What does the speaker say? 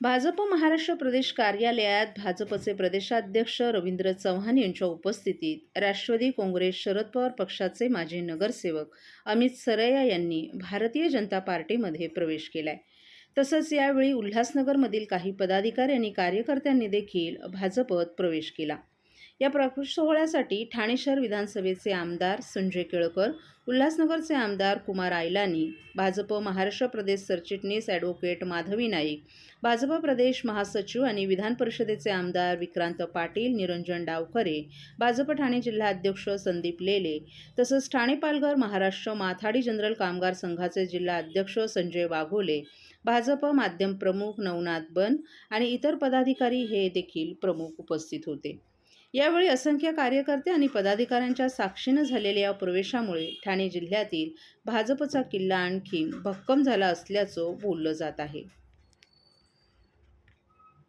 भाजप महाराष्ट्र प्रदेश कार्यालयात भाजपचे प्रदेशाध्यक्ष रवींद्र चव्हाण यांच्या उपस्थितीत राष्ट्रवादी काँग्रेस शरद पवार पक्षाचे माजी नगरसेवक अमित सरया यांनी भारतीय जनता पार्टीमध्ये प्रवेश केलाय. तसंच यावेळी उल्हासनगरमधील काही पदाधिकारी आणि कार्यकर्त्यांनी देखील भाजपत प्रवेश केला. या प्रवेश सोहळ्यासाठी ठाणे शहर विधानसभेचे आमदार संजय केळकर उल्हासनगरचे आमदार कुमार आयलानी भाजप महाराष्ट्र प्रदेश सरचिटणीस ॲडव्होकेट माधवी नाईक भाजप प्रदेश महासचिव आणि विधान परिषदेचे आमदार विक्रांत पाटील निरंजन डावखरे भाजप ठाणे जिल्हा अध्यक्ष संदीप लेले तसंच ठाणे पालघर महाराष्ट्र माथाडी जनरल कामगार संघाचे जिल्हा अध्यक्ष संजय वाघोले भाजप माध्यम प्रमुख नवनाथ बन आणि इतर पदाधिकारी हे देखील प्रमुख उपस्थित होते. यावेळी असंख्य कार्यकर्ते आणि पदाधिकाऱ्यांच्या साक्षीनं झालेल्या या प्रवेशामुळे ठाणे जिल्ह्यातील भाजपचा किल्ला आणखी भक्कम झाला असल्याचं बोललं जात आहे.